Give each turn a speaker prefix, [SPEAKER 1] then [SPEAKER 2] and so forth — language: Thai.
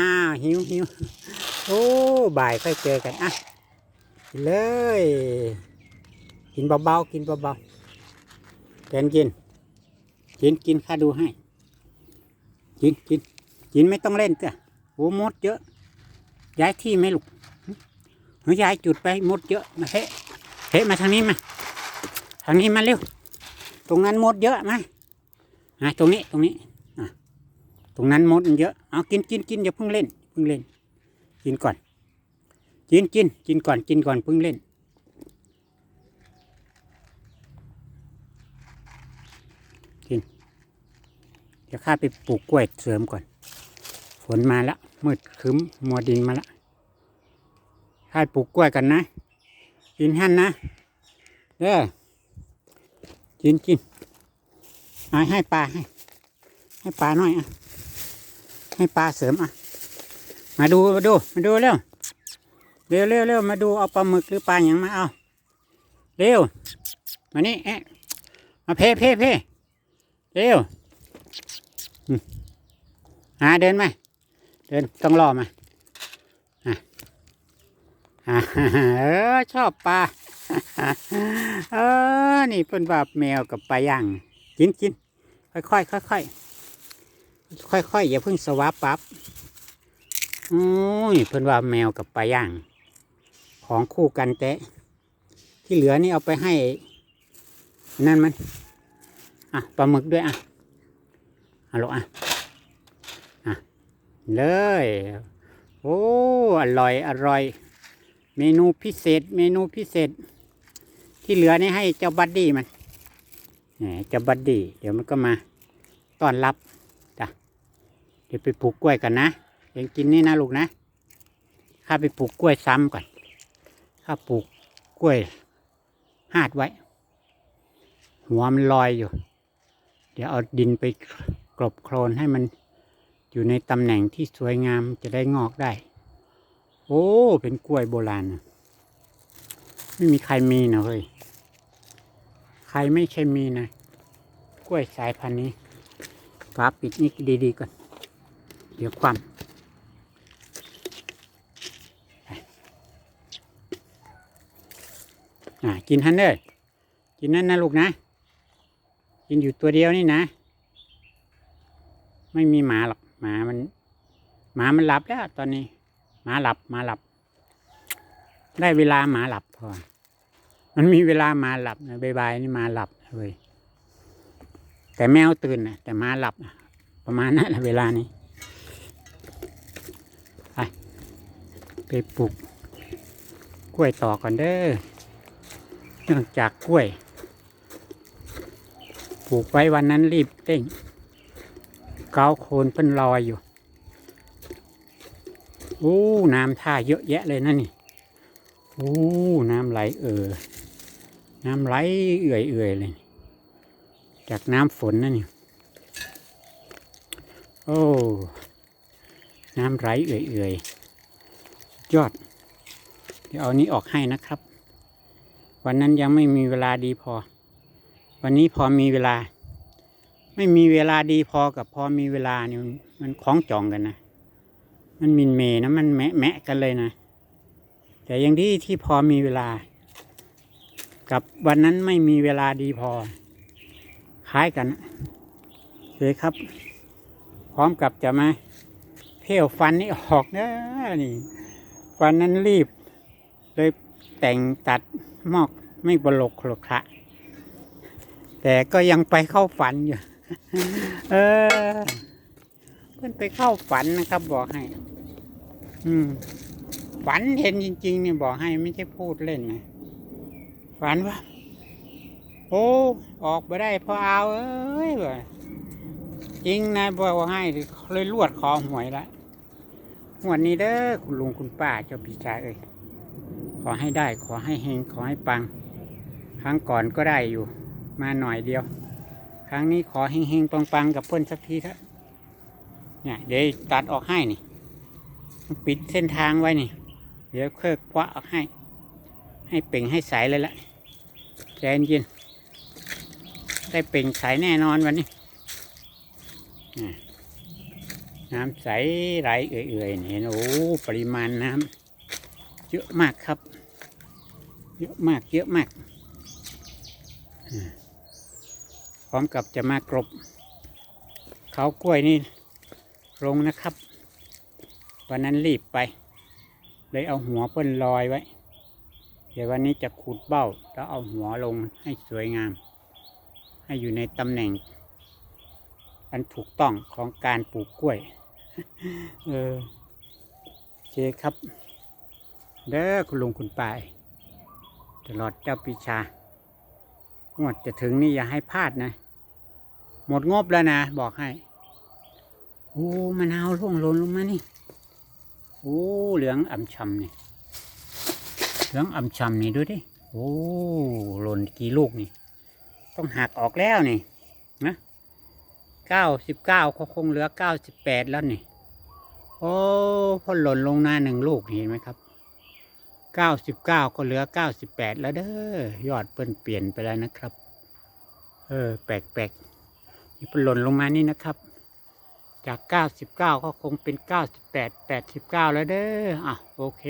[SPEAKER 1] อ้าวหิวหิวโอ้บ่ายค่อยเจอกันอะกินเลย กินเบาๆกินเบาๆแกนกิน กินกินข้าดูให้ กินกินกินไม่ต้องเล่นจ้ะโอ้มดเยอะ ย้ายที่ไหมลูกเฮ้ยย้ายจุดไปมดเยอะมาเทะเทะมาทางนี้มาทางนี้มาเร็ว ตรงนั้นมดเยอะมอะตรงนี้ตรงนี้ ตรงนั้นมดมันเยอะ เอากินกินกินอย่าเพิ่งเล่นเพิ่งเล่น กินก่อน กินกินกินก่อนกินก่อนเพิ่งเล่น กิน เดี๋ยวข้าไปปลูกกล้วยเสริมก่อน ฝนมาแล้วมืดครึ้มมัวดินมาแล้วข้าปลูกกล้วยกันนะ กินหั่นนะเด้อกินกินเอาให้ปลาให้ ให้ปลาหน่อยอะ ให้ปลาเสริมอะ มาดูมาดูมาดูเร็วเร็วเร็วเร็วมาดูเอาปลาหมึกหรือปลาอย่างมาเอาเร็วมานี่เอ๊ะมาเพ่เพ่เพ่เร็วอ่าเดินไหมเดินต้องรอมาอะอ่าเออชอบปลาเออนี่เป็นแบบแมวกับปลาย่างกินกินค่อยค่อยค่อยค่อยๆ ค่อยๆอย่าเพิ่งสวาปับโอ้ยเพิ่นว่าแมวกับปลาย่าง ของคู่กันแต่ที่เหลือนี่เอาไปให้ นั่นมัน อะปลาหมึกด้วยอะเอาลูกอะ อะ เลย โอ้ อร่อย อร่อย เมนูพิเศษ เมนูพิเศษ ที่เหลือนี่ให้เจ้าบัดดี้มันแหมเจ้าบัดดี้ เดี๋ยวมันก็มาต้อนรับ เดี๋ยวไปปลูกกล้วยกันนะเองกินนี่นะลูกนะ ข้าไปปลูกกล้วยซ้ำก่อน ข้าปลูกกล้วยหาดไว้ หัวมันลอยอยู่ เดี๋ยวเอาดินไปกลบโคลนให้มันอยู่ในตำแหน่งที่สวยงามจะได้งอกได้ โอ้ เป็นกล้วยโบราณ ไม่มีใครมีนะเฮ้ย ใครไม่ใช่มีนะ กล้วยสายพันธุ์นี้ฝาปิดนี่ดีๆก่อน เดี๋ยวความอ่ากินฮันเด้อกินนั่นนะลูกนะ กินอยู่ตัวเดียวนี่นะ ไม่มีหมาหรอกหมามันหมามันหลับแล้วตอนนี้ หมาหลับหมาหลับ ได้เวลาหมาหลับพอมันมีเวลาหมาหลับนะบายๆนี่หมาหลับเลยแต่แมวตื่นนะแต่หมาหลับนะประมาณนั้นเวลานี้ ไปปลูกกล้วยต่อก่อนเด้อเนื่องจากกล้วย ปลูกไว้วันนั้นรีบเต้งเกาโคนเพิ่นลอยอยู่โอ้น้ำท่าเยอะแยะเลยนะนี่โอ้น้ำไหลเออ น้ำไหลเอื่อยเอื่อยเลย จากน้ำฝนนั่นนี่ โอ้ น้ำไหลเอื่อยๆ ยอด เดี๋ยวเอานี้ออกให้นะครับ วันนั้นยังไม่มีเวลาดีพอ วันนี้พอมีเวลา ไม่มีเวลาดีพอกับพอมีเวลาเนี่ยมันคล้องจองกันนะ มันมินเมนะมันแมะแมะกันเลยนะ แต่ยังดีที่พอมีเวลา กับวันนั้นไม่มีเวลาดีพอ คล้ายกันเลยครับ พร้อมกับจะมา เพี้ยวฟันนี่ออกนะนี่วันนั้นรีบ เลยแต่งตัดมอกไม่บลกโครกคะแต่ก็ยังไปเข้าฝันอยู่ เออ เพื่อนไปเข้าฝันนะครับ บอกให้ อืม ฝันเห็นจริง ๆ เนี่ยบอกให้ไม่ใช่พูดเล่นนะฝันว่าโอ้ออกไปได้พอเอาเอ้ยว่จริงนายบอกให้เลยลวดคอหวยละ งวดนี้เด้อคุณลุงคุณป้าเจ้าพี่ชายเอ้ยขอให้ได้ขอให้เฮงขอให้ปัง ครั้งก่อนก็ได้อยู่ มาหน่อยเดียว ครั้งนี้ขอเฮงเฮงปังปังกับเพื่อนสักทีเถอะเนี่ยเดี๋ยวตัดออกให้นี่ ปิดเส้นทางไว้นี่ เดี๋ยวเคลิกคว้าออกให้ ให้เป่งให้ใสเลยละใจเย็นได้เป่งใสแน่นอนวันนี้อะ น้ำใสไหลเอื่อยๆนี่เห็นโอ้ปริมาณน้ำเยอะมากครับ เยอะมากเยอะมากพร้อมกับจะมากรบเขากล้วยนี่ลงนะครับวันนั้นรีบไป เลยเอาหัวเปิ้นลอยไว้ เดี๋ยววันนี้จะขุดเบ้าแล้วเอาหัวลงให้สวยงาม ให้อยู่ในตำแหน่ง อันถูกต้องของการปลูกกล้วย เออโอเคครับ เด้อคุณลุงคุณป้าตลอดเจ้าปีชางวดจะถึงนี่อย่าให้พลาดนะ หมดงบแล้วนะ บอกให้ โอ้มะนาวร่วงหล่นลงมานี่ โอ้ เหลืองอ่ำชำนี่ เหลืองอ่ำชำนี่ดูดิ โอ้หล่นกี่ลูกนี่ ต้องหักออกแล้วนี่ เก้าสิบเก้าก็คงเหลือเก้าสิบแปดแล้วนี่ โอ้พอหล่นลงหน้าหนึ่งลูกเห็นไหมครับเก้าสิบเก้าก็เหลือเก้าสิบแปดแล้วเด้อยอดเปิ้นเปลี่ยนไปแล้วนะครับ เออ แปลกๆนี่เปิ้นหล่นลงมานี่นะครับ จากเก้าสิบเก้าก็คงเป็นเก้าสิบแปดแปดสิบเก้าแล้วเด้ออะโอเค